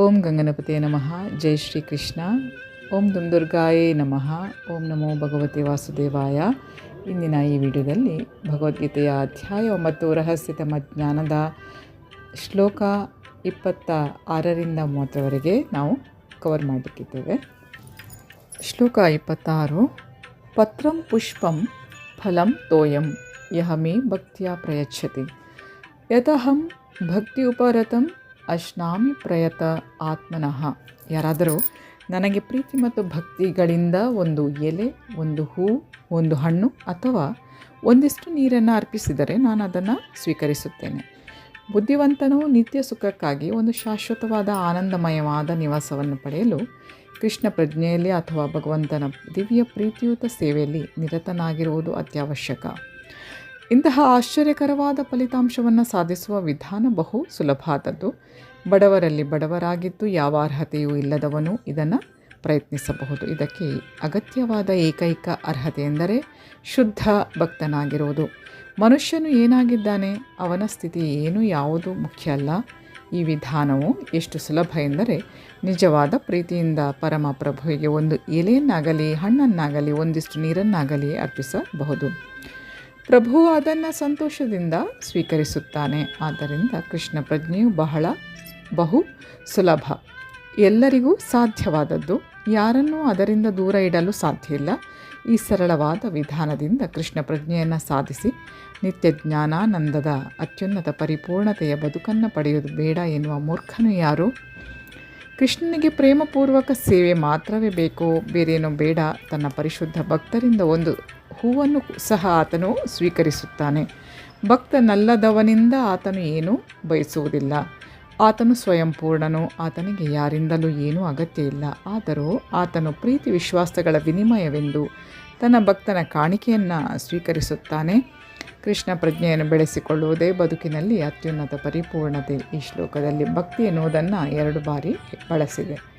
ಓಂ ಗಂಗನಪತಿಯ ನಮಃ. ಜೈ ಶ್ರೀ ಕೃಷ್ಣ ಓಂ ದುಂದುರ್ಗಾಯೇ ನಮಃ. ಓಂ ನಮೋ ಭಗವತಿ ವಾಸುದೇವಾಯ. ಇಂದಿನ ಈ ವಿಡಿಯೋದಲ್ಲಿ ಭಗವದ್ಗೀತೆಯ ಅಧ್ಯಾಯ ಒಂಬತ್ತು ರಹಸ್ಯತಮ ಜ್ಞಾನದ ಶ್ಲೋಕ ಇಪ್ಪತ್ತ ಆರರಿಂದ ಮೂವತ್ತರವರೆಗೆ ನಾವು ಕವರ್ ಮಾಡಲಿಕ್ಕಿದ್ದೇವೆ. ಶ್ಲೋಕ ಇಪ್ಪತ್ತಾರು. ಪತ್ರಂ ಪುಷ್ಪಂ ಫಲಂ ತೋಯಂ ಯಹ ಮೇ ಭಕ್ತಿಯ ಪ್ರಯಚ್ಛತಿ. ಯತಹಂ ಭಕ್ತಿ ಉಪರತಂ ಅಶ್ನಾಮಿ ಪ್ರಯತ ಆತ್ಮನಃ. ಯಾರಾದರೂ ನನಗೆ ಪ್ರೀತಿ ಮತ್ತು ಭಕ್ತಿಗಳಿಂದ ಒಂದು ಎಲೆ, ಒಂದು ಹೂ, ಒಂದು ಹಣ್ಣು ಅಥವಾ ಒಂದಿಷ್ಟು ನೀರನ್ನು ಅರ್ಪಿಸಿದರೆ ನಾನು ಅದನ್ನು ಸ್ವೀಕರಿಸುತ್ತೇನೆ. ಬುದ್ಧಿವಂತನು ನಿತ್ಯ ಸುಖಕ್ಕಾಗಿ ಒಂದು ಶಾಶ್ವತವಾದ ಆನಂದಮಯವಾದ ನಿವಾಸವನ್ನು ಪಡೆಯಲು ಕೃಷ್ಣ ಪ್ರಜ್ಞೆಯಲ್ಲಿ ಅಥವಾ ಭಗವಂತನ ದಿವ್ಯ ಪ್ರೀತಿಯುತ ಸೇವೆಯಲ್ಲಿ ನಿರತನಾಗಿರುವುದು ಅತ್ಯವಶ್ಯಕ. ಇಂತಹ ಆಶ್ಚರ್ಯಕರವಾದ ಫಲಿತಾಂಶವನ್ನು ಸಾಧಿಸುವ ವಿಧಾನ ಬಹು ಸುಲಭಾದದ್ದು. ಬಡವರಲ್ಲಿ ಬಡವರಾಗಿದ್ದು ಯಾವ ಅರ್ಹತೆಯೂ ಇಲ್ಲದವನು ಇದನ್ನು ಪ್ರಯತ್ನಿಸಬಹುದು. ಇದಕ್ಕೆ ಅಗತ್ಯವಾದ ಏಕೈಕ ಅರ್ಹತೆ ಎಂದರೆ ಶುದ್ಧ ಭಕ್ತನಾಗಿರುವುದು. ಮನುಷ್ಯನು ಏನಾಗಿದ್ದಾನೆ? ಅವನ ಸ್ಥಿತಿ ಏನು? ಯಾವುದು? ಮುಖ್ಯ ಅಲ್ಲ. ಈ ವಿಧಾನವು ಎಷ್ಟು ಸುಲಭ ಎಂದರೆ ನಿಜವಾದ ಪ್ರೀತಿಯಿಂದ ಪರಮ ಪ್ರಭುವಿಗೆ ಒಂದು ಎಲೆಯನ್ನಾಗಲಿ ಹಣ್ಣನ್ನಾಗಲಿ ಒಂದಿಷ್ಟು ನೀರನ್ನಾಗಲಿ ಅರ್ಪಿಸಬಹುದು. ಪ್ರಭು ಅದನ್ನು ಸಂತೋಷದಿಂದ ಸ್ವೀಕರಿಸುತ್ತಾನೆ. ಆದ್ದರಿಂದ ಕೃಷ್ಣ ಪ್ರಜ್ಞೆಯು ಬಹಳ ಬಹು ಸುಲಭ. ಎಲ್ಲರಿಗೂ ಸಾಧ್ಯವಾದದ್ದು. ಯಾರನ್ನೂ ಅದರಿಂದ ದೂರ ಇಡಲು ಸಾಧ್ಯ ಇಲ್ಲ. ಈ ಸರಳವಾದ ವಿಧಾನದಿಂದ ಕೃಷ್ಣ ಪ್ರಜ್ಞೆಯನ್ನು ಸಾಧಿಸಿ ನಿತ್ಯ ಜ್ಞಾನಾನಂದದ ಅತ್ಯುನ್ನತ ಪರಿಪೂರ್ಣತೆಯ ಬದುಕನ್ನು ಪಡೆಯುವುದು ಬೇಡ ಎನ್ನುವ ಮೂರ್ಖನು ಯಾರು? ಕೃಷ್ಣನಿಗೆ ಪ್ರೇಮಪೂರ್ವಕ ಸೇವೆ ಮಾತ್ರವೇ ಬೇಕೋ. ಬೇರೇನೋ ಬೇಡ. ತನ್ನ ಪರಿಶುದ್ಧ ಭಕ್ತರಿಂದ ಒಂದು ಹೂವನ್ನು ಸಹ ಆತನು ಸ್ವೀಕರಿಸುತ್ತಾನೆ. ಭಕ್ತನಲ್ಲದವನಿಂದ ಆತನು ಏನೂ ಬಯಸುವುದಿಲ್ಲ. ಆತನು ಸ್ವಯಂಪೂರ್ಣನು ಆತನಿಗೆ ಯಾರಿಂದಲೂ ಏನೂ ಅಗತ್ಯ ಇಲ್ಲ. ಆದರೂ ಆತನು ಪ್ರೀತಿ ವಿಶ್ವಾಸಗಳ ವಿನಿಮಯವೆಂದು ತನ್ನ ಭಕ್ತನ ಕಾಣಿಕೆಯನ್ನು ಸ್ವೀಕರಿಸುತ್ತಾನೆ. ಕೃಷ್ಣ ಪ್ರಜ್ಞೆಯನ್ನು ಬೆಳೆಸಿಕೊಳ್ಳುವುದೇ ಬದುಕಿನಲ್ಲಿ ಅತ್ಯುನ್ನತ ಪರಿಪೂರ್ಣತೆ. ಈ ಶ್ಲೋಕದಲ್ಲಿ ಭಕ್ತಿ ಎನ್ನುವುದನ್ನು ಎರಡು ಬಾರಿ ಬಳಸಿದೆ.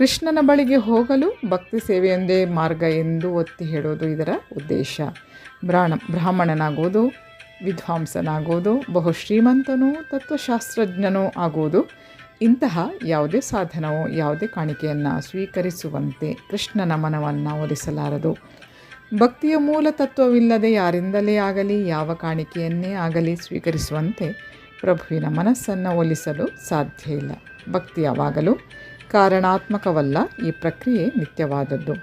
ಕೃಷ್ಣನ ಬಳಿಗೆ ಹೋಗಲು ಭಕ್ತಿ ಸೇವೆಯೊಂದೇ ಮಾರ್ಗ ಎಂದು ಒತ್ತಿ ಹೇಳೋದು ಇದರ ಉದ್ದೇಶ. ಬ್ರಾಣ, ಬ್ರಾಹ್ಮಣನಾಗೋದು ವಿದ್ವಾಂಸನಾಗುವುದು ಬಹು ಶ್ರೀಮಂತನೂ, ತತ್ವಶಾಸ್ತ್ರಜ್ಞನೂ ಆಗುವುದು ಇಂತಹ ಯಾವುದೇ ಸಾಧನವು, ಯಾವುದೇ ಕಾಣಿಕೆಯನ್ನು ಸ್ವೀಕರಿಸುವಂತೆ ಕೃಷ್ಣನ ಮನವನ್ನು ಒಲಿಸಲಾರದು. ಭಕ್ತಿಯ ಮೂಲ ತತ್ವವಿಲ್ಲದೆ ಯಾರಿಂದಲೇ ಆಗಲಿ, ಯಾವ ಕಾಣಿಕೆಯನ್ನೇ ಆಗಲಿ ಸ್ವೀಕರಿಸುವಂತೆ ಪ್ರಭುವಿನ ಮನಸ್ಸನ್ನು ಒಲಿಸಲು ಸಾಧ್ಯ ಇಲ್ಲ. ಭಕ್ತಿ ಯಾವಾಗಲೂ ಕಾರಣಾತ್ಮಕವಲ್ಲ, ಈ ಪ್ರಕ್ರಿಯೆ ನಿತ್ಯವಾದದ್ದು.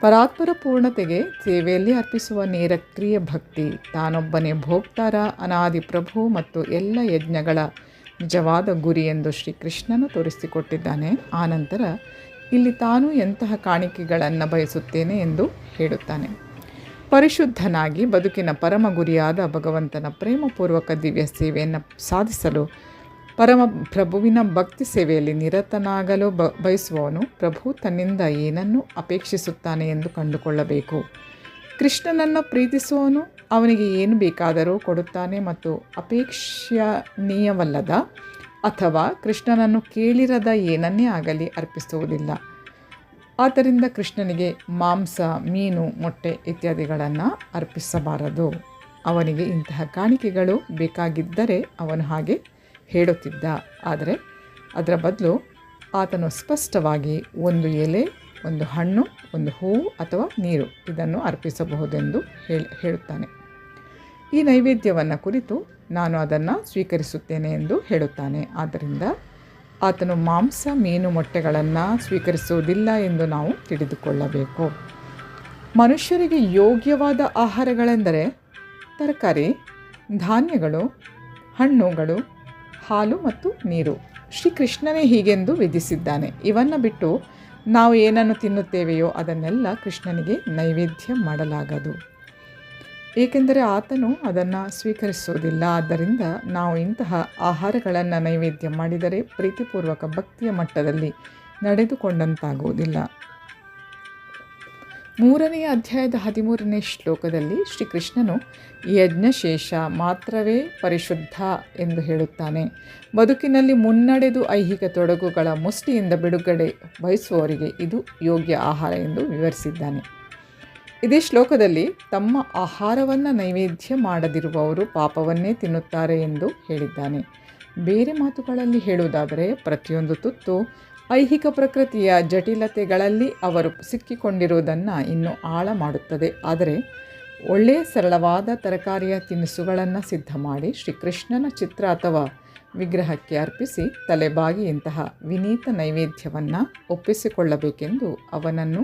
ಪರಾತ್ಪರ ಪೂರ್ಣತೆಗೆ ಸೇವೆಯಲ್ಲಿ ಅರ್ಪಿಸುವ ನೇರಕ್ರಿಯ ಭಕ್ತಿ, ತಾನೊಬ್ಬನೇ ಭೋಕ್ತಾರ, ಅನಾದಿ ಪ್ರಭು ಮತ್ತು ಎಲ್ಲ ಯಜ್ಞಗಳ ನಿಜವಾದ ಗುರಿ ಎಂದು ಶ್ರೀಕೃಷ್ಣನು ತೋರಿಸಿಕೊಟ್ಟಿದ್ದಾನೆ. ಆನಂತರ, ಇಲ್ಲಿ ತಾನು ಎಂತಹ ಕಾಣಿಕೆಗಳನ್ನು ಬಯಸುತ್ತೇನೆ ಎಂದು ಹೇಳುತ್ತಾನೆ. ಪರಿಶುದ್ಧನಾಗಿ ಬದುಕಿನ ಪರಮ ಗುರಿಯಾದ ಭಗವಂತನ ಪ್ರೇಮಪೂರ್ವಕ ದಿವ್ಯ ಸೇವೆಯನ್ನು ಸಾಧಿಸಲು ಪರಮ ಪ್ರಭುವಿನ ಭಕ್ತಿ ಸೇವೆಯಲ್ಲಿ ನಿರತನಾಗಲು ಬ, ಬಯಸುವವನು ಪ್ರಭು ತನ್ನಿಂದ ಏನನ್ನು ಅಪೇಕ್ಷಿಸುತ್ತಾನೆ ಎಂದು ಕಂಡುಕೊಳ್ಳಬೇಕು. ಕೃಷ್ಣನನ್ನು ಪ್ರೀತಿಸುವವನು ಅವನಿಗೆ ಏನು ಬೇಕಾದರೂ ಕೊಡುತ್ತಾನೆ ಮತ್ತು ಅಪೇಕ್ಷಣೀಯವಲ್ಲದ ಅಥವಾ ಕೃಷ್ಣನನ್ನು ಕೇಳಿರದ ಏನನ್ನೇ ಆಗಲಿ ಅರ್ಪಿಸುವುದಿಲ್ಲ. ಆದ್ದರಿಂದ ಕೃಷ್ಣನಿಗೆ ಮಾಂಸ, ಮೀನು, ಮೊಟ್ಟೆ ಇತ್ಯಾದಿಗಳನ್ನು ಅರ್ಪಿಸಬಾರದು. ಅವನಿಗೆ ಇಂತಹ ಕಾಣಿಕೆಗಳು ಬೇಕಾಗಿದ್ದರೆ ಅವನು ಹಾಗೆ ಹೇಳುತ್ತಿದ್ದ. ಆದರೆ ಅದರ ಬದಲು ಆತನು ಸ್ಪಷ್ಟವಾಗಿ ಒಂದು ಎಲೆ, ಒಂದು ಹಣ್ಣು, ಒಂದು ಹೂವು ಅಥವಾ ನೀರು ಇದನ್ನು ಅರ್ಪಿಸಬಹುದೆಂದು ಹೇಳಿ, ಹೇಳುತ್ತಾನೆ. ಈ ನೈವೇದ್ಯವನ್ನು ಕುರಿತು ನಾನು ಅದನ್ನು ಸ್ವೀಕರಿಸುತ್ತೇನೆ ಎಂದು ಹೇಳುತ್ತಾನೆ. ಆದ್ದರಿಂದ ಆತನು ಮಾಂಸ, ಮೀನು, ಮೊಟ್ಟೆಗಳನ್ನು ಸ್ವೀಕರಿಸುವುದಿಲ್ಲ ಎಂದು ನಾವು ತಿಳಿದುಕೊಳ್ಳಬೇಕು. ಮನುಷ್ಯರಿಗೆ ಯೋಗ್ಯವಾದ ಆಹಾರಗಳೆಂದರೆ ತರಕಾರಿ, ಧಾನ್ಯಗಳು, ಹಣ್ಣುಗಳು ಹಾಲು ಮತ್ತು ನೀರು. ಶ್ರೀಕೃಷ್ಣನೇ ಹೀಗೆಂದು ವಿಧಿಸಿದ್ದಾನೆ. ಇವನ್ನು ಬಿಟ್ಟು ನಾವು ಏನನ್ನು ತಿನ್ನುತ್ತೇವೆಯೋ ಅದನ್ನೆಲ್ಲ ಕೃಷ್ಣನಿಗೆ ನೈವೇದ್ಯ ಮಾಡಲಾಗದು. ಏಕೆಂದರೆ ಆತನು ಅದನ್ನು ಸ್ವೀಕರಿಸುವುದಿಲ್ಲ. ಆದ್ದರಿಂದ ನಾವು ಇಂತಹ ಆಹಾರಗಳನ್ನು ನೈವೇದ್ಯ ಮಾಡಿದರೆ ಪ್ರೀತಿಪೂರ್ವಕ ಭಕ್ತಿಯ ಮಟ್ಟದಲ್ಲಿ ನಡೆದುಕೊಂಡಂತಾಗುವುದಿಲ್ಲ. ಮೂರನೆಯ ಅಧ್ಯಾಯದ ಹದಿಮೂರನೇ ಶ್ಲೋಕದಲ್ಲಿ ಶ್ರೀಕೃಷ್ಣನು ಯಜ್ಞಶೇಷ ಮಾತ್ರವೇ ಪರಿಶುದ್ಧ ಎಂದು ಹೇಳುತ್ತಾನೆ. ಬದುಕಿನಲ್ಲಿ ಮುನ್ನಡೆದು ಐಹಿಕ ತೊಡಗುಗಳ ಮುಷ್ಟಿಯಿಂದ ಬಿಡುಗಡೆ ಬಯಸುವವರಿಗೆ ಇದು ಯೋಗ್ಯ ಆಹಾರ ಎಂದು ವಿವರಿಸಿದ್ದಾನೆ. ಇದೇ ಶ್ಲೋಕದಲ್ಲಿ ತಮ್ಮ ಆಹಾರವನ್ನು ನೈವೇದ್ಯ ಮಾಡದಿರುವವರು ಪಾಪವನ್ನೇ ತಿನ್ನುತ್ತಾರೆ ಎಂದು ಹೇಳಿದ್ದಾನೆ. ಬೇರೆ ಮಾತುಗಳಲ್ಲಿ ಹೇಳುವುದಾದರೆ ಪ್ರತಿಯೊಂದು ತುತ್ತು ಐಹಿಕ ಪ್ರಕೃತಿಯ ಜಟಿಲತೆಗಳಲ್ಲಿ ಅವರು ಸಿಕ್ಕಿಕೊಂಡಿರುವುದನ್ನು ಇನ್ನೂ ಆಳ ಮಾಡುತ್ತದೆ. ಆದರೆ ಒಳ್ಳೆಯ ಸರಳವಾದ ತರಕಾರಿಯ ತಿನಿಸುಗಳನ್ನು ಸಿದ್ಧ ಮಾಡಿ ಶ್ರೀಕೃಷ್ಣನ ಚಿತ್ರ ಅಥವಾ ವಿಗ್ರಹಕ್ಕೆ ಅರ್ಪಿಸಿ ತಲೆಬಾಗಿ ಇಂತಹ ವಿನೀತ ನೈವೇದ್ಯವನ್ನು ಒಪ್ಪಿಸಿಕೊಳ್ಳಬೇಕೆಂದು ಅವನನ್ನು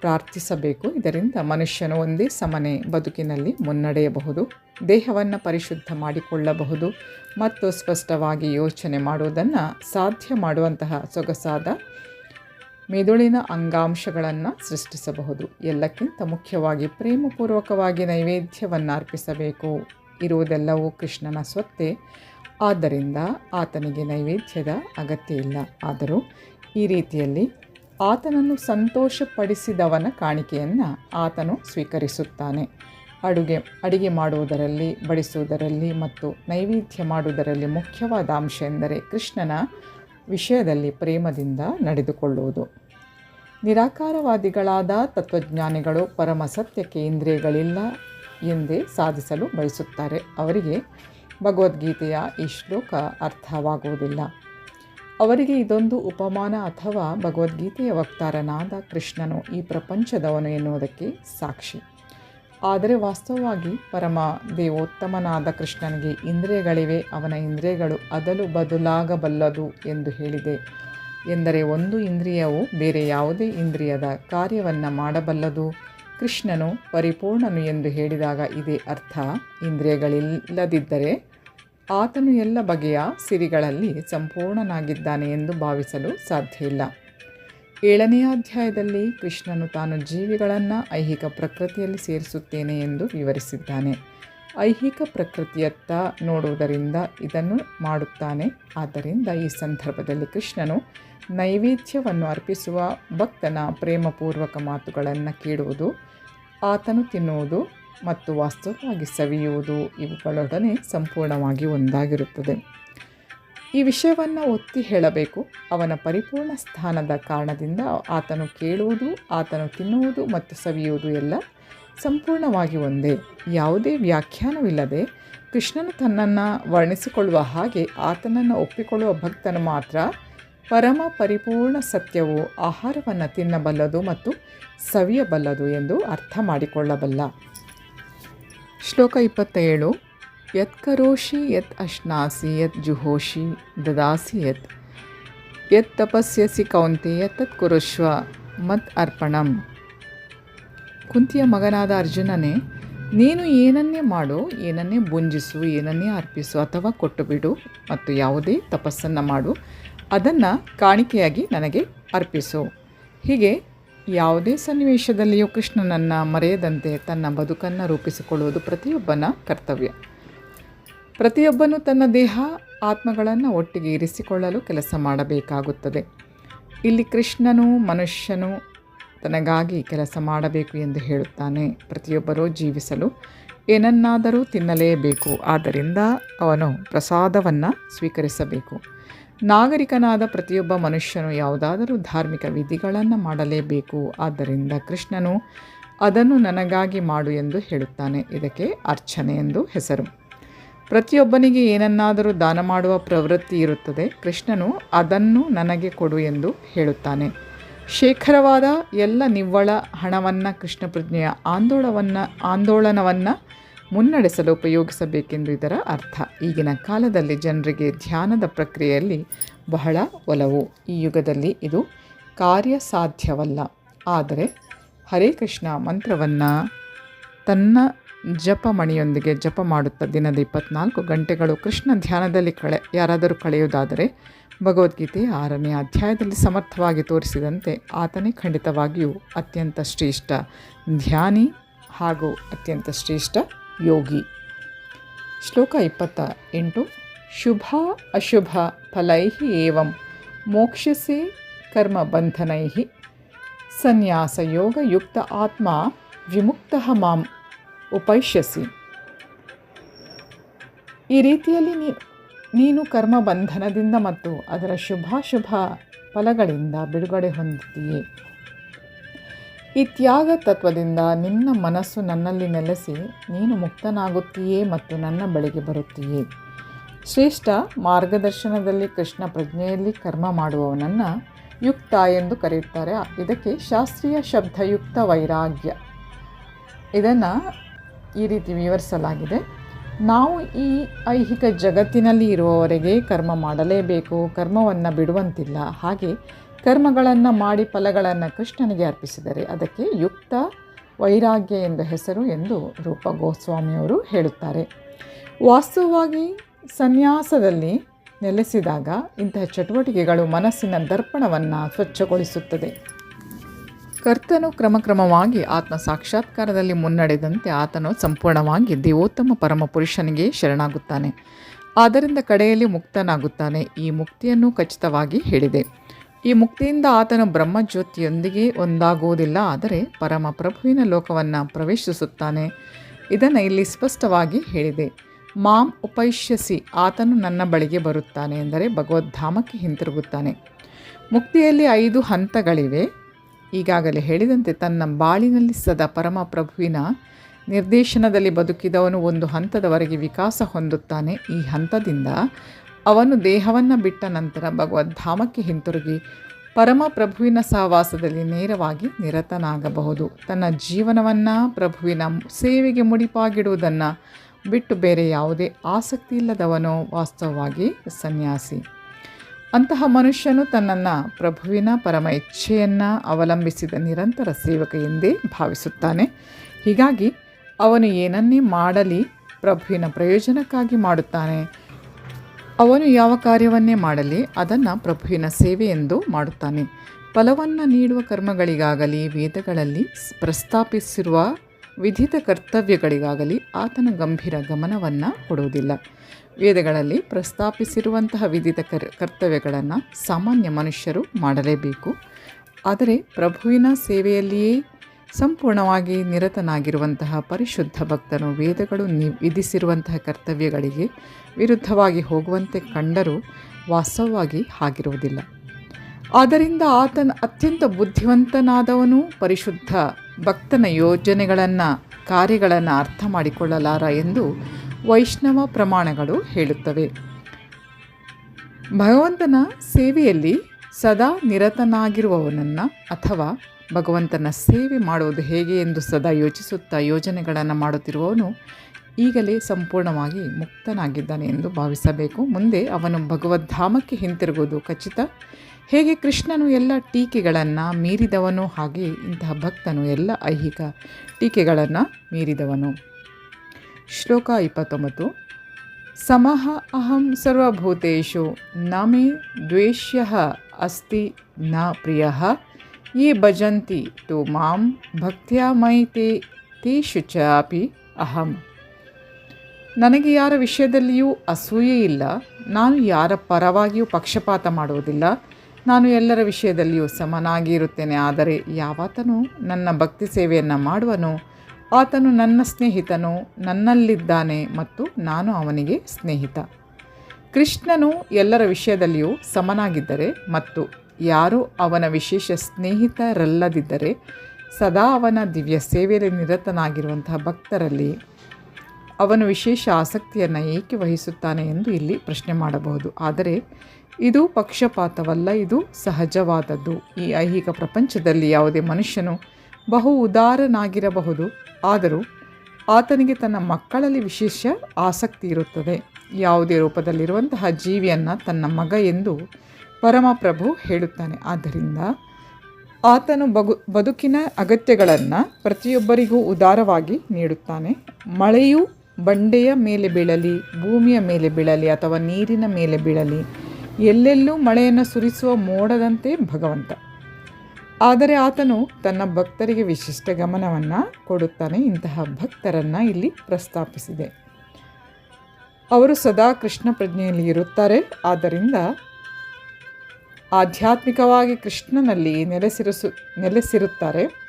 ಪ್ರಾರ್ಥಿಸಬೇಕು. ಇದರಿಂದ ಮನುಷ್ಯನು ಒಂದೇ ಸಮನೆ ಬದುಕಿನಲ್ಲಿ ಮುನ್ನಡೆಯಬಹುದು, ದೇಹವನ್ನು ಪರಿಶುದ್ಧ ಮಾಡಿಕೊಳ್ಳಬಹುದು ಮತ್ತು ಸ್ಪಷ್ಟವಾಗಿ ಯೋಚನೆ ಮಾಡುವುದನ್ನು ಸಾಧ್ಯ ಮಾಡುವಂತಹ ಸೊಗಸಾದ ಮೆದುಳಿನ ಅಂಗಾಂಶಗಳನ್ನು ಸೃಷ್ಟಿಸಬಹುದು. ಎಲ್ಲಕ್ಕಿಂತ ಮುಖ್ಯವಾಗಿ ಪ್ರೇಮಪೂರ್ವಕವಾಗಿ ನೈವೇದ್ಯವನ್ನು ಅರ್ಪಿಸಬೇಕು. ಇರುವುದೆಲ್ಲವೂ ಕೃಷ್ಣನ ಸ್ವತ್ತೆ. ಆದ್ದರಿಂದ ಆತನಿಗೆ ನೈವೇದ್ಯದ ಅಗತ್ಯ ಇಲ್ಲ. ಆದರೂ ಈ ರೀತಿಯಲ್ಲಿ ಆತನನ್ನು ಸಂತೋಷಪಡಿಸಿದವನ ಕಾಣಿಕೆಯನ್ನು ಆತನು ಸ್ವೀಕರಿಸುತ್ತಾನೆ. ಅಡುಗೆ, ಅಡಿಗೆ ಮಾಡುವುದರಲ್ಲಿ, ಬಡಿಸುವುದರಲ್ಲಿ ಮತ್ತು ನೈವೇದ್ಯ ಮಾಡುವುದರಲ್ಲಿ ಮುಖ್ಯವಾದ ಅಂಶ ಎಂದರೆ ಕೃಷ್ಣನ ವಿಷಯದಲ್ಲಿ ಪ್ರೇಮದಿಂದ ನಡೆದುಕೊಳ್ಳುವುದು. ನಿರಾಕಾರವಾದಿಗಳಾದ ತತ್ವಜ್ಞಾನಿಗಳು ಪರಮ ಸತ್ಯಕ್ಕೆ ಇಂದ್ರಿಯಗಳಿಲ್ಲ ಎಂದೇ ಸಾಧಿಸಲು ಬಯಸುತ್ತಾರೆ. ಅವರಿಗೆ ಭಗವದ್ಗೀತೆಯ ಈ ಶ್ಲೋಕ ಅರ್ಥವಾಗುವುದಿಲ್ಲ. ಅವರಿಗೆ ಇದೊಂದು ಉಪಮಾನ ಅಥವಾ ಭಗವದ್ಗೀತೆಯ ವಕ್ತಾರನಾದ ಕೃಷ್ಣನು ಈ ಪ್ರಪಂಚದವನು ಎನ್ನುವುದಕ್ಕೆ ಸಾಕ್ಷಿ. ಆದರೆ ವಾಸ್ತವವಾಗಿ ಪರಮ ದೇವೋತ್ತಮನಾದ ಕೃಷ್ಣನಿಗೆ ಇಂದ್ರಿಯಗಳಿವೆ, ಅವನ ಇಂದ್ರಿಯಗಳು ಅದಲು ಬದಲಾಗಬಲ್ಲದು ಎಂದು ಹೇಳಿದೆ. ಎಂದರೆ ಒಂದು ಇಂದ್ರಿಯವು ಬೇರೆ ಯಾವುದೇ ಇಂದ್ರಿಯದ ಕಾರ್ಯವನ್ನು ಮಾಡಬಲ್ಲದು. ಕೃಷ್ಣನು ಪರಿಪೂರ್ಣನು ಎಂದು ಹೇಳಿದಾಗ ಇದೇ ಅರ್ಥ. ಇಂದ್ರಿಯಗಳಿಲ್ಲದಿದ್ದರೆ ಆತನು ಎಲ್ಲ ಬಗೆಯ ಸಿರಿಗಳಲ್ಲಿ ಸಂಪೂರ್ಣನಾಗಿದ್ದಾನೆ ಎಂದು ಭಾವಿಸಲು ಸಾಧ್ಯ ಇಲ್ಲ ಏಳನೆಯ ಅಧ್ಯಾಯದಲ್ಲಿ ಕೃಷ್ಣನು ತಾನು ಜೀವಿಗಳನ್ನು ಐಹಿಕ ಪ್ರಕೃತಿಯಲ್ಲಿ ಸೇರಿಸುತ್ತೇನೆ ಎಂದು ವಿವರಿಸಿದ್ದಾನೆ. ಐಹಿಕ ಪ್ರಕೃತಿಯತ್ತ ನೋಡುವುದರಿಂದ ಇದನ್ನು ಮಾಡುತ್ತಾನೆ. ಆದ್ದರಿಂದ ಈ ಸಂದರ್ಭದಲ್ಲಿ ಕೃಷ್ಣನು ನೈವೇದ್ಯವನ್ನು ಅರ್ಪಿಸುವ ಭಕ್ತನ ಪ್ರೇಮಪೂರ್ವಕ ಮಾತುಗಳನ್ನು ಕೇಳುವುದು, ಆತನು ತಿನ್ನುವುದು ಮತ್ತು ವಾಸ್ತವವಾಗಿ ಸವಿಯುವುದು ಇವುಗಳೊಡನೆ ಸಂಪೂರ್ಣವಾಗಿ ಒಂದಾಗಿರುತ್ತದೆ. ಈ ವಿಷಯವನ್ನು ಒತ್ತಿ ಹೇಳಬೇಕು. ಅವನ ಪರಿಪೂರ್ಣ ಸ್ಥಾನದ ಕಾರಣದಿಂದ ಆತನು ಕೇಳುವುದು, ಆತನು ತಿನ್ನುವುದು ಮತ್ತು ಸವಿಯುವುದು ಎಲ್ಲ ಸಂಪೂರ್ಣವಾಗಿ ಒಂದೇ. ಯಾವುದೇ ವ್ಯಾಖ್ಯಾನವಿಲ್ಲದೆ ಕೃಷ್ಣನು ತನ್ನನ್ನು ವರ್ಣಿಸಿಕೊಳ್ಳುವ ಹಾಗೆ ಆತನನ್ನು ಒಪ್ಪಿಕೊಳ್ಳುವ ಭಕ್ತನು ಮಾತ್ರ ಪರಮ ಪರಿಪೂರ್ಣ ಸತ್ಯವು ಆಹಾರವನ್ನು ತಿನ್ನಬಲ್ಲದು ಮತ್ತು ಸವಿಯಬಲ್ಲದು ಎಂದು ಅರ್ಥ ಮಾಡಿಕೊಳ್ಳಬಲ್ಲ. ಶ್ಲೋಕ ಇಪ್ಪತ್ತೇಳು. ಯತ್ ಕರೋಷಿ ಯತ್ ಅಶ್ನಾಸಿ ಯತ್ ಜುಹೋಷಿ ದದಾಸಿ ಯತ್ ಯತ್ ತಪಸ್ಯಸಿ ಕೌಂತೆಯ ತತ್ ಕುರುಶ್ವ ಮತ್ ಅರ್ಪಣಂ ಕುಂತಿಯ ಮಗನಾದ ಅರ್ಜುನನೇ ನೀನು ಏನನ್ನೇ ಮಾಡು, ಏನನ್ನೇ ಬುಂಜಿಸು ಏನನ್ನೇ ಅರ್ಪಿಸು ಅಥವಾ ಕೊಟ್ಟು ಬಿಡು ಮತ್ತು ಯಾವುದೇ ತಪಸ್ಸನ್ನು ಮಾಡು, ಅದನ್ನು ಕಾಣಿಕೆಯಾಗಿ ನನಗೆ ಅರ್ಪಿಸು. ಹೀಗೆ ಯಾವುದೇ ಸನ್ನಿವೇಶದಲ್ಲಿಯೂ ಕೃಷ್ಣನನ್ನು ಮರೆಯದಂತೆ ತನ್ನ ಬದುಕನ್ನು ರೂಪಿಸಿಕೊಳ್ಳುವುದು ಪ್ರತಿಯೊಬ್ಬನ ಕರ್ತವ್ಯ. ಪ್ರತಿಯೊಬ್ಬನು ತನ್ನ ದೇಹ ಆತ್ಮಗಳನ್ನು ಒಟ್ಟಿಗೆ ಇರಿಸಿಕೊಳ್ಳಲು ಕೆಲಸ ಮಾಡಬೇಕಾಗುತ್ತದೆ. ಇಲ್ಲಿ ಕೃಷ್ಣನು ಮನುಷ್ಯನು ತನಗಾಗಿ ಕೆಲಸ ಮಾಡಬೇಕು ಎಂದು ಹೇಳುತ್ತಾನೆ. ಪ್ರತಿಯೊಬ್ಬರೂ ಜೀವಿಸಲು ಏನನ್ನಾದರೂ ತಿನ್ನಲೇಬೇಕು. ಆದ್ದರಿಂದ ಅವನು ಪ್ರಸಾದವನ್ನು ಸ್ವೀಕರಿಸಬೇಕು. ನಾಗರಿಕನಾದ ಪ್ರತಿಯೊಬ್ಬ ಮನುಷ್ಯನು ಯಾವುದಾದರೂ ಧಾರ್ಮಿಕ ವಿಧಿಗಳನ್ನು ಮಾಡಲೇಬೇಕು. ಆದ್ದರಿಂದ ಕೃಷ್ಣನು ಅದನ್ನು ನನಗಾಗಿ ಮಾಡು ಎಂದು ಹೇಳುತ್ತಾನೆ. ಇದಕ್ಕೆ ಅರ್ಚನೆ ಎಂದು ಹೆಸರು. ಪ್ರತಿಯೊಬ್ಬನಿಗೆ ಏನನ್ನಾದರೂ ದಾನ ಮಾಡುವ ಪ್ರವೃತ್ತಿ ಇರುತ್ತದೆ. ಕೃಷ್ಣನು ಅದನ್ನು ನನಗೆ ಕೊಡು ಎಂದು ಹೇಳುತ್ತಾನೆ. ಶೇಖರವಾದ ಎಲ್ಲ ನಿವ್ವಳ ಹಣವನ್ನು ಕೃಷ್ಣ ಪ್ರಜ್ಞೆಯ ಆಂದೋಳವನ್ನು, ಆಂದೋಳನವನ್ನು ಮುನ್ನಡೆಸಲು ಉಪಯೋಗಿಸಬೇಕೆಂದು ಇದರ ಅರ್ಥ. ಈಗಿನ ಕಾಲದಲ್ಲಿ ಜನರಿಗೆ ಧ್ಯಾನದ ಪ್ರಕ್ರಿಯೆಯಲ್ಲಿ ಬಹಳ ಒಲವು. ಈ ಯುಗದಲ್ಲಿ ಇದು ಕಾರ್ಯಸಾಧ್ಯವಲ್ಲ. ಆದರೆ ಹರೇ ಕೃಷ್ಣ ಮಂತ್ರವನ್ನು ತನ್ನ ಜಪಮಣಿಯೊಂದಿಗೆ ಜಪ ಮಾಡುತ್ತಾ ದಿನದ ಇಪ್ಪತ್ನಾಲ್ಕು ಗಂಟೆಗಳು ಕೃಷ್ಣ ಧ್ಯಾನದಲ್ಲಿ ಕಳೆ ಯಾರಾದರೂ ಕಳೆಯುವುದಾದರೆ ಭಗವದ್ಗೀತೆ ಆರನೇ ಅಧ್ಯಾಯದಲ್ಲಿ ಸಮರ್ಥವಾಗಿ ತೋರಿಸಿದಂತೆ ಆತನೇ ಖಂಡಿತವಾಗಿಯೂ ಅತ್ಯಂತ ಶ್ರೇಷ್ಠ ಧ್ಯಾನಿ ಹಾಗೂ ಅತ್ಯಂತ ಶ್ರೇಷ್ಠ ಯೋಗಿ. ಶ್ಲೋಕ ಇಪ್ಪತ್ತ ಎಂಟು, ಶುಭ ಅಶುಭ ಫಲೈ ಏವಂ ಮೋಕ್ಷಸೆ ಯೋಗ ಯುಕ್ತ ಆತ್ಮ ವಿಮುಕ್ತ ಮಾಂ ಉಪೈಷ್ಯಸಿ. ಈ ರೀತಿಯಲ್ಲಿ ನೀ, ನೀನು ಕರ್ಮ ಬಂಧನದಿಂದ ಮತ್ತು ಅದರ ಶುಭಾಶುಭ ಫಲಗಳಿಂದ ಬಿಡುಗಡೆ ಹೊಂದಿದ್ದೀಯೆ. ಈ ತ್ಯಾಗ ತತ್ವದಿಂದ ನಿನ್ನ ಮನಸ್ಸು ನನ್ನಲ್ಲಿ ನೆಲೆಸಿ ನೀನು ಮುಕ್ತನಾಗುತ್ತೀಯೇ ಮತ್ತು ನನ್ನ ಬಳಿಗೆ ಬರುತ್ತೀಯೇ. ಶ್ರೇಷ್ಠ ಮಾರ್ಗದರ್ಶನದಲ್ಲಿ ಕೃಷ್ಣ ಪ್ರಜ್ಞೆಯಲ್ಲಿ ಕರ್ಮ ಮಾಡುವವನನ್ನು ಯುಕ್ತ ಎಂದು ಕರೆಯುತ್ತಾರೆ. ಇದಕ್ಕೆ ಶಾಸ್ತ್ರೀಯ ಶಬ್ದಯುಕ್ತ ವೈರಾಗ್ಯ. ಇದನ್ನು ಈ ರೀತಿ ವಿವರಿಸಲಾಗಿದೆ ನಾವು ಈ ಐಹಿಕ ಜಗತ್ತಿನಲ್ಲಿ ಇರುವವರೆಗೆ ಕರ್ಮ ಮಾಡಲೇಬೇಕು, ಕರ್ಮವನ್ನು ಬಿಡುವಂತಿಲ್ಲ. ಹಾಗೆ ಕರ್ಮಗಳನ್ನು ಮಾಡಿ ಫಲಗಳನ್ನು ಕೃಷ್ಣನಿಗೆ ಅರ್ಪಿಸಿದರೆ ಅದಕ್ಕೆ ಯುಕ್ತ ವೈರಾಗ್ಯ ಎಂಬ ಹೆಸರು ಎಂದು ರೂಪ ಗೋಸ್ವಾಮಿಯವರು ಹೇಳುತ್ತಾರೆ. ವಾಸ್ತವವಾಗಿ ಸನ್ಯಾಸದಲ್ಲಿ ನೆಲೆಸಿದಾಗ ಇಂತಹ ಚಟುವಟಿಕೆಗಳು ಮನಸ್ಸಿನ ದರ್ಪಣವನ್ನು ಸ್ವಚ್ಛಗೊಳಿಸುತ್ತದೆ. ಕರ್ತನು ಕ್ರಮಕ್ರಮವಾಗಿ ಆತ್ಮ ಸಾಕ್ಷಾತ್ಕಾರದಲ್ಲಿ ಮುನ್ನಡೆದಂತೆ ಆತನು ಸಂಪೂರ್ಣವಾಗಿ ದೇವೋತ್ತಮ ಪರಮ ಪುರುಷನಿಗೆ ಶರಣಾಗುತ್ತಾನೆ. ಆದ್ದರಿಂದ ಕಡೆಯಲ್ಲಿ ಮುಕ್ತನಾಗುತ್ತಾನೆ. ಈ ಮುಕ್ತಿಯನ್ನು ಖಚಿತವಾಗಿ ಹೇಳಿದೆ. ಈ ಮುಕ್ತಿಯಿಂದ ಆತನು ಬ್ರಹ್ಮಜ್ಯೋತಿಯೊಂದಿಗೆ ಒಂದಾಗುವುದಿಲ್ಲ, ಆದರೆ ಪರಮ ಪ್ರಭುವಿನ ಲೋಕವನ್ನು ಪ್ರವೇಶಿಸುತ್ತಾನೆ. ಇದನ್ನು ಇಲ್ಲಿ ಸ್ಪಷ್ಟವಾಗಿ ಹೇಳಿದೆ. ಮಾಂ ಉಪೈಷ್ಯಸಿ, ಆತನು ನನ್ನ ಬಳಿಗೆ ಬರುತ್ತಾನೆ, ಎಂದರೆ ಭಗವದ್ಧಾಮಕ್ಕೆ ಹಿಂತಿರುಗುತ್ತಾನೆ. ಮುಕ್ತಿಯಲ್ಲಿ ಐದು ಹಂತಗಳಿವೆ. ಈಗಾಗಲೇ ಹೇಳಿದಂತೆ ತನ್ನ ಬಾಳಿನಲ್ಲಿ ಸದಾ ಪರಮ ಪ್ರಭುವಿನ ನಿರ್ದೇಶನದಲ್ಲಿ ಬದುಕಿದವನು ಒಂದು ಹಂತದವರೆಗೆ ವಿಕಾಸ ಹೊಂದುತ್ತಾನೆ. ಈ ಹಂತದಿಂದ ಅವನು ದೇಹವನ್ನು ಬಿಟ್ಟ ನಂತರ ಭಗವದ್ಧಾಮಕ್ಕೆ ಹಿಂತಿರುಗಿ ಪರಮ ಪ್ರಭುವಿನ ಸಹವಾಸದಲ್ಲಿ ನೇರವಾಗಿ ನಿರತನಾಗಬಹುದು. ತನ್ನ ಜೀವನವನ್ನು ಪ್ರಭುವಿನ ಸೇವೆಗೆ ಮುಡಿಪಾಗಿಡುವುದನ್ನು ಬಿಟ್ಟು ಬೇರೆ ಯಾವುದೇ ಆಸಕ್ತಿ ಇಲ್ಲದವನು ವಾಸ್ತವವಾಗಿ ಸನ್ಯಾಸಿ. ಅಂತಹ ಮನುಷ್ಯನು ತನ್ನನ್ನು ಪ್ರಭುವಿನ ಪರಮ ಇಚ್ಛೆಯನ್ನು ಅವಲಂಬಿಸಿದ ನಿರಂತರ ಸೇವಕ ಎಂದೇ ಭಾವಿಸುತ್ತಾನೆ. ಹೀಗಾಗಿ ಅವನು ಏನನ್ನೇ ಮಾಡಲಿ ಪ್ರಭುವಿನ ಪ್ರಯೋಜನಕ್ಕಾಗಿ ಮಾಡುತ್ತಾನೆ. ಅವನು ಯಾವ ಕಾರ್ಯವನ್ನೇ ಮಾಡಲಿ ಅದನ್ನು ಪ್ರಭುವಿನ ಸೇವೆ ಎಂದು ಮಾಡುತ್ತಾನೆ. ಫಲವನ್ನು ನೀಡುವ ಕರ್ಮಗಳಿಗಾಗಲಿ, ವೇದಗಳಲ್ಲಿ ಪ್ರಸ್ತಾಪಿಸಿರುವ ವಿಧಿತ ಕರ್ತವ್ಯಗಳಿಗಾಗಲಿ ಆತನ ಗಂಭೀರ ಗಮನವನ್ನು ಕೊಡುವುದಿಲ್ಲ. ವೇದಗಳಲ್ಲಿ ಪ್ರಸ್ತಾಪಿಸಿರುವಂತಹ ವಿಧಿತ ಕರ್, ಕರ್ತವ್ಯಗಳನ್ನು ಸಾಮಾನ್ಯ ಮನುಷ್ಯರು ಮಾಡಲೇಬೇಕು. ಆದರೆ ಪ್ರಭುವಿನ ಸೇವೆಯಲ್ಲಿಯೇ ಸಂಪೂರ್ಣವಾಗಿ ನಿರತನಾಗಿರುವಂತಹ ಪರಿಶುದ್ಧ ಭಕ್ತನು ವೇದಗಳು ನಿ, ವಿಧಿಸಿರುವಂತಹ ಕರ್ತವ್ಯಗಳಿಗೆ ವಿರುದ್ಧವಾಗಿ ಹೋಗುವಂತೆ ಕಂಡರೂ ವಾಸ್ತವವಾಗಿ ಆಗಿರುವುದಿಲ್ಲ ಆದ್ದರಿಂದ ಆತನ ಅತ್ಯಂತ ಬುದ್ಧಿವಂತನಾದವನು ಪರಿಶುದ್ಧ ಭಕ್ತನ ಯೋಜನೆಗಳನ್ನು, ಕಾರ್ಯಗಳನ್ನು ಅರ್ಥ ಮಾಡಿಕೊಳ್ಳಲಾರ ಎಂದು ವೈಷ್ಣವ ಪ್ರಮಾಣಗಳು ಹೇಳುತ್ತವೆ. ಭಗವಂತನ ಸೇವೆಯಲ್ಲಿ ಸದಾ ನಿರತನಾಗಿರುವವನನ್ನು ಅಥವಾ ಭಗವಂತನ ಸೇವೆ ಮಾಡುವುದು ಹೇಗೆ ಎಂದು ಸದಾ ಯೋಚಿಸುತ್ತಾ ಯೋಜನೆಗಳನ್ನು ಮಾಡುತ್ತಿರುವವನು ಈಗಲೇ ಸಂಪೂರ್ಣವಾಗಿ ಮುಕ್ತನಾಗಿದ್ದಾನೆ ಎಂದು ಭಾವಿಸಬೇಕು. ಮುಂದೆ ಅವನು ಭಗವದ್ಧಾಮಕ್ಕೆ ಹಿಂತಿರುಗುವುದು ಖಚಿತ. ಹೇಗೆ ಕೃಷ್ಣನು ಎಲ್ಲ ಟೀಕೆಗಳನ್ನು ಮೀರಿದವನು ಹಾಗೆ ಇಂತಹ ಭಕ್ತನು ಎಲ್ಲ ಐಹಿಕ ಟೀಕೆಗಳನ್ನು ಮೀರಿದವನು. ಶ್ಲೋಕ ಇಪ್ಪತ್ತೊಂಬತ್ತು. ಸಮಃ ಅಹಂ ಸರ್ವಭೂತು ನ ಮೇ ದ್ವೇಷ್ಯ ಅಸ್ತಿ ನ ಪ್ರಿಯ. ಯೇ ಭಜಂತಿ ತು ಮಾಂ ಭಕ್ತಿಯ ಮೈ ತೇ ತೇಷು ಚಾಪಿ ಅಹಂ. ನನಗೆ ಯಾರ ವಿಷಯದಲ್ಲಿಯೂ ಅಸೂಯೆ ಇಲ್ಲ. ನಾನು ಯಾರ ಪರವಾಗಿಯೂ ಪಕ್ಷಪಾತ ಮಾಡುವುದಿಲ್ಲ. ನಾನು ಎಲ್ಲರ ವಿಷಯದಲ್ಲಿಯೂ ಸಮನಾಗಿ ಇರುತ್ತೇನೆ ಆದರೆ ಯಾವಾತನೂ ನನ್ನ ಭಕ್ತಿ ಸೇವೆಯನ್ನು ಮಾಡುವನು ಆತನು ನನ್ನ ಸ್ನೇಹಿತನು, ನನ್ನಲ್ಲಿದ್ದಾನೆ ಮತ್ತು ನಾನು ಅವನಿಗೆ ಸ್ನೇಹಿತ. ಕೃಷ್ಣನು ಎಲ್ಲರ ವಿಷಯದಲ್ಲಿಯೂ ಸಮನಾಗಿದ್ದರೆ ಮತ್ತು ಯಾರು ಅವನ ವಿಶೇಷ ಸ್ನೇಹಿತರಲ್ಲದಿದ್ದರೆ, ಸದಾ ಅವನ ದಿವ್ಯ ಸೇವೆಯಲ್ಲಿ ನಿರತನಾಗಿರುವಂತಹ ಭಕ್ತರಲ್ಲಿ ಅವನು ವಿಶೇಷ ಆಸಕ್ತಿಯನ್ನು ಏಕೆ ವಹಿಸುತ್ತಾನೆ ಎಂದು ಇಲ್ಲಿ ಪ್ರಶ್ನೆ ಮಾಡಬಹುದು. ಆದರೆ, ಇದು ಪಕ್ಷಪಾತವಲ್ಲ, ಇದು ಸಹಜವಾದದ್ದು. ಈ ಐಹಿಕ ಪ್ರಪಂಚದಲ್ಲಿ ಯಾವುದೇ ಮನುಷ್ಯನು ಬಹು ಉದಾರನಾಗಿರಬಹುದು ಆದರೂ ಆತನಿಗೆ ತನ್ನ ಮಕ್ಕಳಲ್ಲಿ ವಿಶೇಷ ಆಸಕ್ತಿ ಇರುತ್ತದೆ. ಯಾವುದೇ ರೂಪದಲ್ಲಿರುವಂತಹ ಜೀವಿಯನ್ನು ತನ್ನ ಮಗ ಎಂದು ಪರಮಪ್ರಭು ಹೇಳುತ್ತಾನೆ. ಆದ್ದರಿಂದ ಆತನು ಬಗು, ಬದುಕಿನ ಅಗತ್ಯಗಳನ್ನು ಪ್ರತಿಯೊಬ್ಬರಿಗೂ ಉದಾರವಾಗಿ ನೀಡುತ್ತಾನೆ. ಮಳೆಯು ಬಂಡೆಯ ಮೇಲೆ ಬೀಳಲಿ, ಭೂಮಿಯ ಮೇಲೆ ಬೀಳಲಿ ಅಥವಾ ನೀರಿನ ಮೇಲೆ ಬೀಳಲಿ, ಎಲ್ಲೆಲ್ಲೂ ಮಳೆಯನ್ನು ಸುರಿಸುವ ಮೋಡದಂತೆ ಭಗವಂತ. ಆದರೆ ಆತನು ತನ್ನ ಭಕ್ತರಿಗೆ ವಿಶಿಷ್ಟ ಗಮನವನ್ನು ಕೊಡುತ್ತಾನೆ. ಇಂತಹ ಭಕ್ತರನ್ನು ಇಲ್ಲಿ ಪ್ರಸ್ತಾಪಿಸಿದೆ. ಅವರು ಸದಾ ಕೃಷ್ಣ ಪ್ರಜ್ಞೆಯಲ್ಲಿ ಇರುತ್ತಾರೆ. ಆದ್ದರಿಂದ ಆಧ್ಯಾತ್ಮಿಕವಾಗಿ ಕೃಷ್ಣನಲ್ಲಿ ನೆಲೆಸಿರಿಸು, ನೆಲೆಸಿರುತ್ತಾರೆ.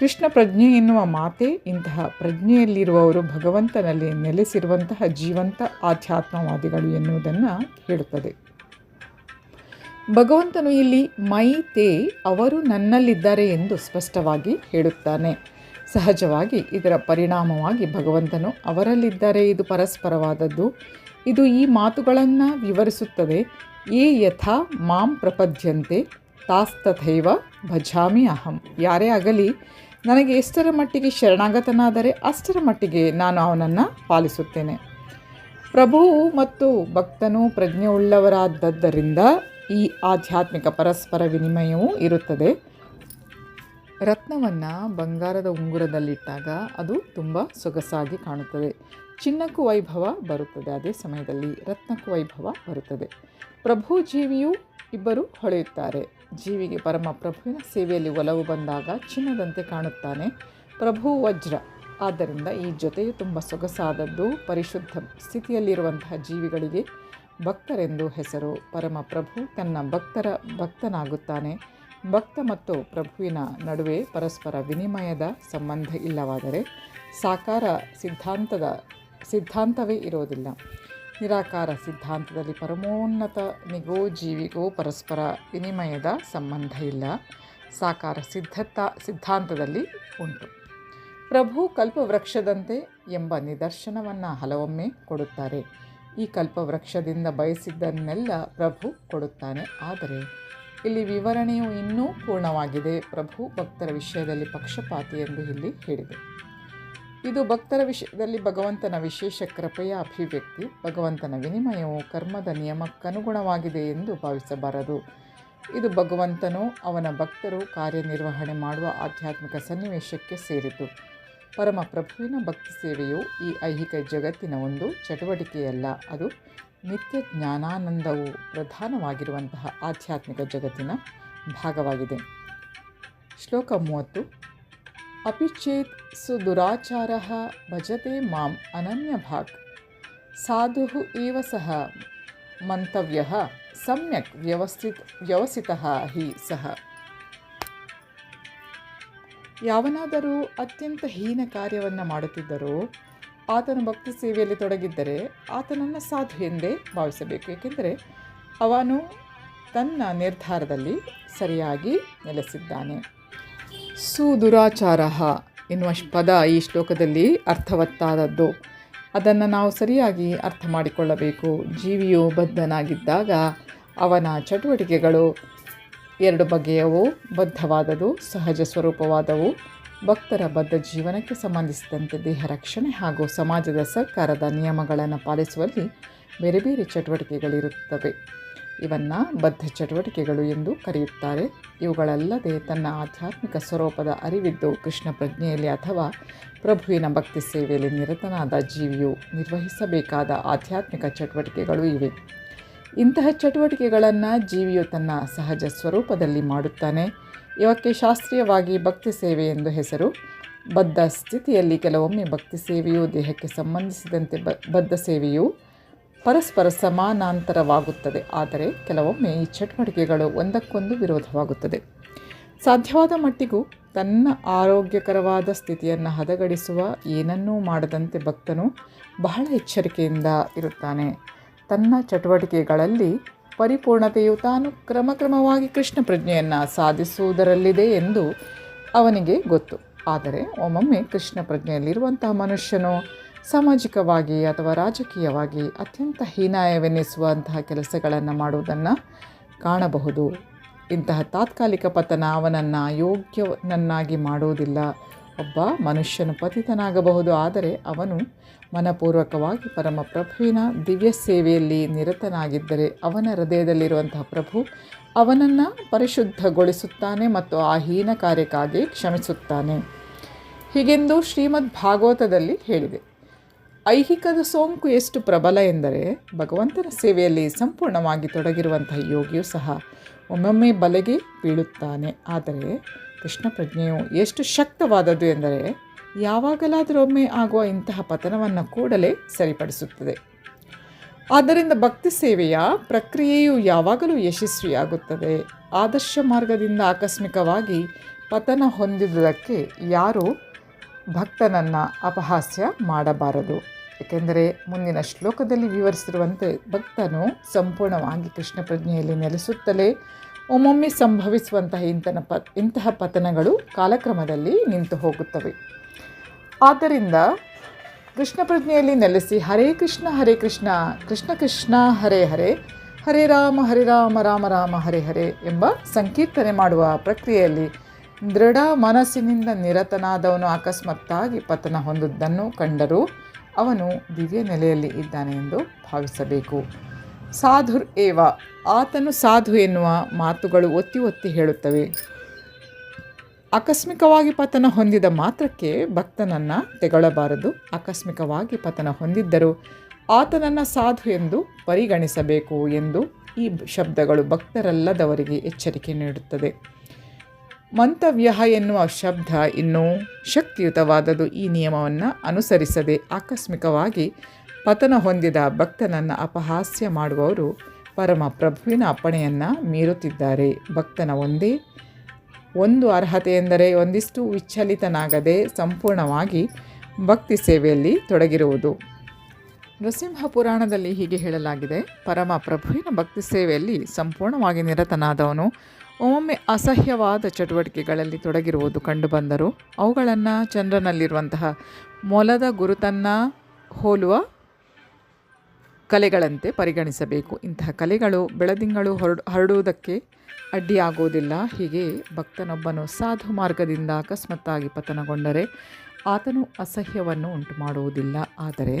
ಕೃಷ್ಣ ಪ್ರಜ್ಞೆ ಎನ್ನುವ ಮಾತೆ ಇಂತಹ ಪ್ರಜ್ಞೆಯಲ್ಲಿರುವವರು ಭಗವಂತನಲ್ಲಿ ನೆಲೆಸಿರುವಂತಹ ಜೀವಂತ ಆಧ್ಯಾತ್ಮವಾದಿಗಳು ಎನ್ನುವುದನ್ನು ಹೇಳುತ್ತದೆ. ಭಗವಂತನು ಇಲ್ಲಿ ಮೈ, ತೇ ಅವರು ನನ್ನಲ್ಲಿದ್ದಾರೆ ಎಂದು ಸ್ಪಷ್ಟವಾಗಿ ಹೇಳುತ್ತಾನೆ. ಸಹಜವಾಗಿ ಇದರ ಪರಿಣಾಮವಾಗಿ ಭಗವಂತನು ಅವರಲ್ಲಿದ್ದಾರೆ. ಇದು ಪರಸ್ಪರವಾದದ್ದು. ಇದು ಈ ಮಾತುಗಳನ್ನು ವಿವರಿಸುತ್ತದೆ. ಏ ಯಥಾ ಮಾಂ ಪ್ರಪದ್ಯಂತೆ ತಾಸ್ತಥೈವ ಭಜಾಮಿ ಅಹಂ. ಯಾರೇ ಆಗಲಿ, ನನಗೆ ಎಷ್ಟರ ಮಟ್ಟಿಗೆ ಶರಣಾಗತನಾದರೆ ಅಷ್ಟರ ಮಟ್ಟಿಗೆ ನಾನು ಅವನನ್ನು ಪಾಲಿಸುತ್ತೇನೆ. ಪ್ರಭುವು ಮತ್ತು ಭಕ್ತನು ಪ್ರಜ್ಞೆಯುಳ್ಳವರಾದದ್ದರಿಂದ ಈ ಆಧ್ಯಾತ್ಮಿಕ ಪರಸ್ಪರ ವಿನಿಮಯವೂ ಇರುತ್ತದೆ. ರತ್ನವನ್ನು ಬಂಗಾರದ ಉಂಗುರದಲ್ಲಿಟ್ಟಾಗ ಅದು ತುಂಬ ಸೊಗಸಾಗಿ ಕಾಣುತ್ತದೆ. ಚಿನ್ನಕ್ಕೂ ವೈಭವ ಬರುತ್ತದೆ ಅದೇ ಸಮಯದಲ್ಲಿ ರತ್ನಕ್ಕೂ ವೈಭವ ಬರುತ್ತದೆ. ಪ್ರಭು ಜೀವಿಯು ಇಬ್ಬರು ಹೊಳೆಯುತ್ತಾರೆ. ಜೀವಿಗೆ ಪರಮ ಪ್ರಭುವಿನ ಸೇವೆಯಲ್ಲಿ ಒಲವು ಬಂದಾಗ ಚಿನ್ನದಂತೆ ಕಾಣುತ್ತಾನೆ. ಪ್ರಭು ವಜ್ರ. ಆದ್ದರಿಂದ ಈ ಜೊತೆಯು ತುಂಬ ಸೊಗಸಾದದ್ದು, ಪರಿಶುದ್ಧ ಸ್ಥಿತಿಯಲ್ಲಿರುವಂತಹ ಜೀವಿಗಳಿಗೆ ಭಕ್ತರೆಂದು ಹೆಸರು ಪರಮ ಪ್ರಭು ತನ್ನ ಭಕ್ತರ ಭಕ್ತನಾಗುತ್ತಾನೆ. ಭಕ್ತ ಮತ್ತು ಪ್ರಭುವಿನ ನಡುವೆ ಪರಸ್ಪರ ವಿನಿಮಯದ ಸಂಬಂಧ ಇಲ್ಲವಾದರೆ ಸಾಕಾರ ಸಿದ್ಧಾಂತದ ಸಿದ್ಧಾಂತವೇ ಇರೋದಿಲ್ಲ ನಿರಾಕಾರ ಸಿದ್ಧಾಂತದಲ್ಲಿ ಪರಮೋನ್ನತನಿಗೋ ಜೀವಿಗೋ ಪರಸ್ಪರ ವಿನಿಮಯದ ಸಂಬಂಧ ಇಲ್ಲ. ಸಾಕಾರ ಸಿದ್ಧತಾ ಸಿದ್ಧಾಂತದಲ್ಲಿ ಉಂಟು. ಪ್ರಭು ಕಲ್ಪವೃಕ್ಷದಂತೆ ಎಂಬ ನಿದರ್ಶನವನ್ನು ಹಲವೊಮ್ಮೆ ಕೊಡುತ್ತಾರೆ. ಈ ಕಲ್ಪವೃಕ್ಷದಿಂದ ಬಯಸಿದ್ದನ್ನೆಲ್ಲ ಪ್ರಭು ಕೊಡುತ್ತಾನೆ. ಆದರೆ ಇಲ್ಲಿ ವಿವರಣೆಯು ಇನ್ನೂ ಪೂರ್ಣವಾಗಿದೆ. ಪ್ರಭು ಭಕ್ತರ ವಿಷಯದಲ್ಲಿ ಪಕ್ಷಪಾತಿ ಎಂದು ಇಲ್ಲಿ ಹೇಳಿದೆ. ಇದು ಭಕ್ತರ ವಿಷಯದಲ್ಲಿ ಭಗವಂತನ ವಿಶೇಷ ಕೃಪೆಯ ಅಭಿವ್ಯಕ್ತಿ. ಭಗವಂತನ ವಿನಿಮಯವು ಕರ್ಮದ ನಿಯಮಕ್ಕನುಗುಣವಾಗಿದೆ ಎಂದು ಭಾವಿಸಬಾರದು. ಇದು ಭಗವಂತನು ಅವನ ಭಕ್ತರು ಕಾರ್ಯನಿರ್ವಹಣೆ ಮಾಡುವ ಆಧ್ಯಾತ್ಮಿಕ ಸನ್ನಿವೇಶಕ್ಕೆ ಸೇರಿತು. ಪರಮ ಪ್ರಭುವಿನ ಭಕ್ತಿ ಸೇವೆಯು ಈ ಐಹಿಕ ಜಗತ್ತಿನ ಒಂದು ಚಟುವಟಿಕೆಯಲ್ಲ. ಅದು ನಿತ್ಯ ಜ್ಞಾನಾನಂದವು ಪ್ರಧಾನವಾಗಿರುವಂತಹ ಆಧ್ಯಾತ್ಮಿಕ ಜಗತ್ತಿನ ಭಾಗವಾಗಿದೆ. ಶ್ಲೋಕ ಮೂವತ್ತು. ಅಪಿಚೇತ್ ಸುದುರಾಚಾರ ಭಜತೆ ಮಾಂ ಅನನ್ಯ ಭಾಗ್ ಸಾಧು ಇವ ಸಹ ಮಂತವ್ಯ, ಸಮ್ಯಕ್ ವ್ಯವಸ್ಥಿತ ವ್ಯವಸಿತ ಹಿ ಸಹ. ಯಾವನಾದರೂ ಅತ್ಯಂತ ಹೀನ ಕಾರ್ಯವನ್ನು ಮಾಡುತ್ತಿದ್ದರೂ ಆತನ ಭಕ್ತಿ ಸೇವೆಯಲ್ಲಿ ತೊಡಗಿದ್ದರೆ ಆತನನ್ನು ಸಾಧು ಎಂದೇ ಭಾವಿಸಬೇಕು. ಏಕೆಂದರೆ ಅವನು ತನ್ನ ನಿರ್ಧಾರದಲ್ಲಿ ಸರಿಯಾಗಿ ನೆಲೆಸಿದ್ದಾನೆ. ಸುದುರಾಚಾರ ಎನ್ನುವ ಪದ ಈ ಶ್ಲೋಕದಲ್ಲಿ ಅರ್ಥವತ್ತಾದದ್ದು. ಅದನ್ನು ನಾವು ಸರಿಯಾಗಿ ಅರ್ಥ ಮಾಡಿಕೊಳ್ಳಬೇಕು. ಜೀವಿಯು ಬದ್ಧನಾಗಿದ್ದಾಗ ಅವನ ಚಟುವಟಿಕೆಗಳು ಎರಡು ಬಗೆಯವು ಬದ್ಧವಾದವು ಸಹಜ ಸ್ವರೂಪವಾದವು. ಭಕ್ತರ ಬದ್ಧ ಜೀವನಕ್ಕೆ ಸಂಬಂಧಿಸಿದಂತೆ ದೇಹ ರಕ್ಷಣೆ ಹಾಗೂ ಸಮಾಜದ ಸರ್ಕಾರದ ನಿಯಮಗಳನ್ನು ಪಾಲಿಸುವಲ್ಲಿ ಬೇರೆ ಬೇರೆ ಚಟುವಟಿಕೆಗಳಿರುತ್ತವೆ. ಇವನ್ನು ಬದ್ಧ ಚಟುವಟಿಕೆಗಳು ಎಂದು ಕರೆಯುತ್ತಾರೆ. ಇವುಗಳಲ್ಲದೆ ತನ್ನ ಆಧ್ಯಾತ್ಮಿಕ ಸ್ವರೂಪದ ಅರಿವಿದ್ದು ಕೃಷ್ಣ ಪ್ರಜ್ಞೆಯಲ್ಲಿ ಅಥವಾ ಪ್ರಭುವಿನ ಭಕ್ತಿ ಸೇವೆಯಲ್ಲಿ ನಿರತನಾದ ಜೀವಿಯು ನಿರ್ವಹಿಸಬೇಕಾದ ಆಧ್ಯಾತ್ಮಿಕ ಚಟುವಟಿಕೆಗಳು ಇವೆ. ಇಂತಹ ಚಟುವಟಿಕೆಗಳನ್ನು ಜೀವಿಯು ತನ್ನ ಸಹಜ ಸ್ವರೂಪದಲ್ಲಿ ಮಾಡುತ್ತಾನೆ. ಇವಕ್ಕೆ ಶಾಸ್ತ್ರೀಯವಾಗಿ ಭಕ್ತಿ ಸೇವೆ ಎಂದು ಹೆಸರು. ಬದ್ಧ ಸ್ಥಿತಿಯಲ್ಲಿ ಕೆಲವೊಮ್ಮೆ ಭಕ್ತಿ ಸೇವೆಯು ದೇಹಕ್ಕೆ ಸಂಬಂಧಿಸಿದಂತೆ ಬದ್ಧ ಸೇವೆಯು ಪರಸ್ಪರ ಸಮಾನಾಂತರವಾಗುತ್ತದೆ. ಆದರೆ ಕೆಲವೊಮ್ಮೆ ಈ ಚಟುವಟಿಕೆಗಳು ಒಂದಕ್ಕೊಂದು ವಿರೋಧವಾಗುತ್ತದೆ. ಸಾಧ್ಯವಾದ ಮಟ್ಟಿಗೂ ತನ್ನ ಆರೋಗ್ಯಕರವಾದ ಸ್ಥಿತಿಯನ್ನು ಹದಗಡಿಸುವ ಏನನ್ನೂ ಮಾಡದಂತೆ ಭಕ್ತನು ಬಹಳ ಎಚ್ಚರಿಕೆಯಿಂದ ಇರುತ್ತಾನೆ. ತನ್ನ ಚಟುವಟಿಕೆಗಳಲ್ಲಿ ಪರಿಪೂರ್ಣತೆಯು ತಾನು ಕ್ರಮಕ್ರಮವಾಗಿ ಕೃಷ್ಣ ಪ್ರಜ್ಞೆಯನ್ನು ಸಾಧಿಸುವುದರಲ್ಲಿದೆ ಎಂದು ಅವನಿಗೆ ಗೊತ್ತು. ಆದರೆ ಒಮ್ಮೊಮ್ಮೆ ಕೃಷ್ಣ ಪ್ರಜ್ಞೆಯಲ್ಲಿರುವಂತಹ ಮನುಷ್ಯನು ಸಾಮಾಜಿಕವಾಗಿ ಅಥವಾ ರಾಜಕೀಯವಾಗಿ ಅತ್ಯಂತ ಹೀನಾಯವೆನಿಸುವಂತಹ ಕೆಲಸಗಳನ್ನು ಮಾಡುವುದನ್ನು ಕಾಣಬಹುದು. ಇಂತಹ ತಾತ್ಕಾಲಿಕ ಪತನ ಅವನನ್ನು ಯೋಗ್ಯನನ್ನಾಗಿ ಮಾಡುವುದಿಲ್ಲ. ಒಬ್ಬ ಮನುಷ್ಯನು ಪತಿತನಾಗಬಹುದು, ಆದರೆ ಅವನು ಮನಪೂರ್ವಕವಾಗಿ ಪರಮ ಪ್ರಭುವಿನ ದಿವ್ಯ ಸೇವೆಯಲ್ಲಿ ನಿರತನಾಗಿದ್ದರೆ ಅವನ ಹೃದಯದಲ್ಲಿರುವಂತಹ ಪ್ರಭು ಅವನನ್ನು ಪರಿಶುದ್ಧಗೊಳಿಸುತ್ತಾನೆ ಮತ್ತು ಆ ಹೀನ ಕಾರ್ಯಕ್ಕಾಗಿ ಕ್ಷಮಿಸುತ್ತಾನೆ. ಹೀಗೆಂದು ಶ್ರೀಮದ್ ಭಾಗವತದಲ್ಲಿ ಹೇಳಿದೆ. ಐಹಿಕದ ಸೋಂಕು ಎಷ್ಟು ಪ್ರಬಲ ಎಂದರೆ ಭಗವಂತನ ಸೇವೆಯಲ್ಲಿ ಸಂಪೂರ್ಣವಾಗಿ ತೊಡಗಿರುವಂತಹ ಯೋಗಿಯು ಸಹ ಒಮ್ಮೊಮ್ಮೆ ಬಲೆಗೆ ಬೀಳುತ್ತಾನೆ. ಆದರೆ ಕೃಷ್ಣ ಪ್ರಜ್ಞೆಯು ಎಷ್ಟು ಶಕ್ತವಾದದ್ದು ಎಂದರೆ ಯಾವಾಗಲಾದರೂ ಒಮ್ಮೆ ಆಗುವ ಇಂತಹ ಪತನವನ್ನು ಕೂಡಲೇ ಸರಿಪಡಿಸುತ್ತದೆ. ಆದ್ದರಿಂದ ಭಕ್ತಿ ಸೇವೆಯ ಪ್ರಕ್ರಿಯೆಯು ಯಾವಾಗಲೂ ಯಶಸ್ವಿಯಾಗುತ್ತದೆ. ಆದರ್ಶ ಮಾರ್ಗದಿಂದ ಆಕಸ್ಮಿಕವಾಗಿ ಪತನ ಹೊಂದಿದುದಕ್ಕೆ ಯಾರೂ ಭಕ್ತನನ್ನು ಅಪಹಾಸ್ಯ ಮಾಡಬಾರದು. ಏಕೆಂದರೆ ಮುಂದಿನ ಶ್ಲೋಕದಲ್ಲಿ ವಿವರಿಸಿರುವಂತೆ ಭಕ್ತನು ಸಂಪೂರ್ಣವಾಗಿ ಕೃಷ್ಣ ಪ್ರಜ್ಞೆಯಲ್ಲಿ ನೆಲೆಸುತ್ತಲೇ ಒಮ್ಮೊಮ್ಮೆ ಸಂಭವಿಸುವಂತಹ ಇಂತನ ಪ, ಇಂತಹ ಪತನಗಳು ಕಾಲಕ್ರಮದಲ್ಲಿ ನಿಂತು ಹೋಗುತ್ತವೆ. ಆದ್ದರಿಂದ ಕೃಷ್ಣ ಪ್ರಜ್ಞೆಯಲ್ಲಿ ನೆಲೆಸಿ ಹರೇ ಕೃಷ್ಣ ಹರೇ ಕೃಷ್ಣ ಕೃಷ್ಣ ಕೃಷ್ಣ, ಹರೇ ಹರೇ ಹರೇ ರಾಮ ಹರೇ ರಾಮ ರಾಮ ರಾಮ, ಹರೇ ಹರೇ ಎಂಬ ಸಂಕೀರ್ತನೆ ಮಾಡುವ ಪ್ರಕ್ರಿಯೆಯಲ್ಲಿ ದೃಢ ಮನಸ್ಸಿನಿಂದ ನಿರತನಾದವನು ಅಕಸ್ಮಾತ್ತಾಗಿ ಪತನ ಹೊಂದಿದ್ದನ್ನು ಕಂಡರೂ ಅವನು ದಿವ್ಯ ನೆಲೆಯಲ್ಲಿ ಇದ್ದಾನೆ ಎಂದು ಭಾವಿಸಬೇಕು. ಸಾಧುರ್ ಏವ, ಆತನು ಸಾಧು ಎನ್ನುವ ಮಾತುಗಳು ಒತ್ತಿ ಒತ್ತಿ ಹೇಳುತ್ತವೆ. ಆಕಸ್ಮಿಕವಾಗಿ ಪತನ ಹೊಂದಿದ ಮಾತ್ರಕ್ಕೆ ಭಕ್ತನನ್ನು ತೆಗಳಬಾರದು. ಆಕಸ್ಮಿಕವಾಗಿ ಪತನ ಹೊಂದಿದ್ದರೂ ಆತನನ್ನು ಸಾಧು ಎಂದು ಪರಿಗಣಿಸಬೇಕು ಎಂದು ಈ ಶಬ್ದಗಳು ಭಕ್ತರಲ್ಲದವರಿಗೆ ಎಚ್ಚರಿಕೆ ನೀಡುತ್ತದೆ. ಮಂತವ್ಯ ಎನ್ನುವ ಶಬ್ದ ಇನ್ನೂ ಶಕ್ತಿಯುತವಾದದು ಈ ನಿಯಮವನ್ನು ಅನುಸರಿಸದೆ ಆಕಸ್ಮಿಕವಾಗಿ ಪತನ ಹೊಂದಿದ ಭಕ್ತನನ್ನು ಅಪಹಾಸ್ಯ ಮಾಡುವವರು ಪರಮ ಪ್ರಭುವಿನ ಅಪ್ಪಣೆಯನ್ನು ಮೀರುತ್ತಿದ್ದಾರೆ. ಭಕ್ತನ ಒಂದೇ ಒಂದು ಅರ್ಹತೆ ಎಂದರೆ ಒಂದಿಷ್ಟು ವಿಚಲಿತನಾಗದೆ ಸಂಪೂರ್ಣವಾಗಿ ಭಕ್ತಿ ಸೇವೆಯಲ್ಲಿ ತೊಡಗಿರುವುದು. ನೃಸಿಂಹ ಪುರಾಣದಲ್ಲಿ ಹೀಗೆ ಹೇಳಲಾಗಿದೆ, ಪರಮ ಪ್ರಭುವಿನ ಭಕ್ತಿ ಸೇವೆಯಲ್ಲಿ ಸಂಪೂರ್ಣವಾಗಿ ನಿರತನಾದವನು ಒಮ್ಮೊಮ್ಮೆ ಅಸಹ್ಯವಾದ ಚಟುವಟಿಕೆಗಳಲ್ಲಿ ತೊಡಗಿರುವುದು ಕಂಡುಬಂದರೂ ಅವುಗಳನ್ನು ಚಂದ್ರನಲ್ಲಿರುವಂತಹ ಮೊಲದ ಗುರುತನ್ನು ಹೋಲುವ ಕಲೆಗಳಂತೆ ಪರಿಗಣಿಸಬೇಕು. ಇಂತಹ ಕಲೆಗಳು ಬೆಳದಿಂಗಳು ಹೊರಡು, ಹರಡುವುದಕ್ಕೆ ಅಡ್ಡಿಯಾಗುವುದಿಲ್ಲ. ಹೀಗೆ ಭಕ್ತನೊಬ್ಬನು ಸಾಧು ಮಾರ್ಗದಿಂದ ಅಕಸ್ಮಾತ್ತಾಗಿ ಪತನಗೊಂಡರೆ ಆತನು ಅಸಹ್ಯವನ್ನು ಉಂಟು ಮಾಡುವುದಿಲ್ಲ ಆದರೆ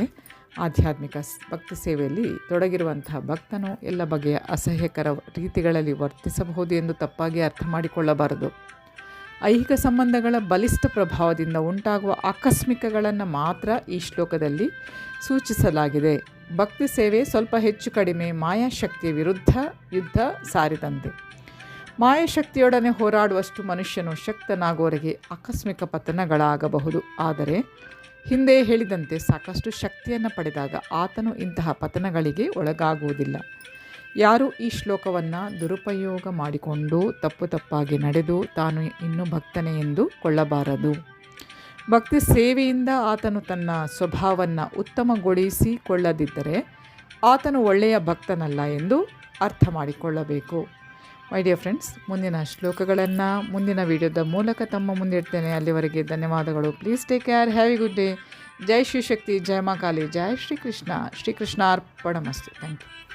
ಆಧ್ಯಾತ್ಮಿಕ ಭಕ್ತಿ ಸೇವೆಯಲ್ಲಿ ತೊಡಗಿರುವಂತಹ ಭಕ್ತನು ಎಲ್ಲ ಬಗೆಯ ಅಸಹ್ಯಕರ ರೀತಿಗಳಲ್ಲಿ ವರ್ತಿಸಬಹುದು ಎಂದು ತಪ್ಪಾಗಿ ಅರ್ಥ ಮಾಡಿಕೊಳ್ಳಬಾರದು. ಐಹಿಕ ಸಂಬಂಧಗಳ ಬಲಿಷ್ಠ ಪ್ರಭಾವದಿಂದ ಉಂಟಾಗುವ ಆಕಸ್ಮಿಕಗಳನ್ನು ಮಾತ್ರ ಈ ಶ್ಲೋಕದಲ್ಲಿ ಸೂಚಿಸಲಾಗಿದೆ. ಭಕ್ತಿ ಸೇವೆ ಸ್ವಲ್ಪ ಹೆಚ್ಚು ಕಡಿಮೆ. ಮಾಯಾಶಕ್ತಿಯ ವಿರುದ್ಧ ಯುದ್ಧ ಸಾರಿದಂತೆ. ಮಾಯಾಶಕ್ತಿಯೊಡನೆ ಹೋರಾಡುವಷ್ಟು ಮನುಷ್ಯನು ಶಕ್ತನಾಗುವವರೆಗೆ ಆಕಸ್ಮಿಕ ಪತನಗಳಾಗಬಹುದು. ಆದರೆ, ಹಿಂದೆ ಹೇಳಿದಂತೆ ಸಾಕಷ್ಟು ಶಕ್ತಿಯನ್ನು ಪಡೆದಾಗ ಆತನು ಇಂತಹ ಪತನಗಳಿಗೆ ಒಳಗಾಗುವುದಿಲ್ಲ. ಯಾರು ಈ ಶ್ಲೋಕವನ್ನು ದುರುಪಯೋಗ ಮಾಡಿಕೊಂಡು ತಪ್ಪು ತಪ್ಪಾಗಿ ನಡೆದು ತಾನು ಇನ್ನೂ ಭಕ್ತನೆ ಎಂದು ಕೊಳ್ಳಬಾರದು. ಭಕ್ತಿ ಸೇವೆಯಿಂದ ಆತನು ತನ್ನ ಸ್ವಭಾವವನ್ನು ಉತ್ತಮಗೊಳಿಸಿಕೊಳ್ಳದಿದ್ದರೆ ಆತನು ಒಳ್ಳೆಯ ಭಕ್ತನಲ್ಲ ಎಂದು ಅರ್ಥ ಮಾಡಿಕೊಳ್ಳಬೇಕು. ಮೈ ಡಿಯರ್ ಫ್ರೆಂಡ್ಸ್ ಮುಂದಿನ ಶ್ಲೋಕಗಳನ್ನು, ಮುಂದಿನ ವಿಡಿಯೋದ ಮೂಲಕ ತಮ್ಮ ಮುಂದಿಡ್ತೇನೆ ಅಲ್ಲಿವರೆಗೆ ಧನ್ಯವಾದಗಳು. Please take care have a good day ಜೈ ಶ್ರೀ ಶಕ್ತಿ. ಜಯ ಮಾ ಕಾಲಿ. ಜೈ ಶ್ರೀಕೃಷ್ಣ. ಶ್ರೀಕೃಷ್ಣ ಅರ್ಪಣಮಸ್ತು ಥ್ಯಾಂಕ್ ಯು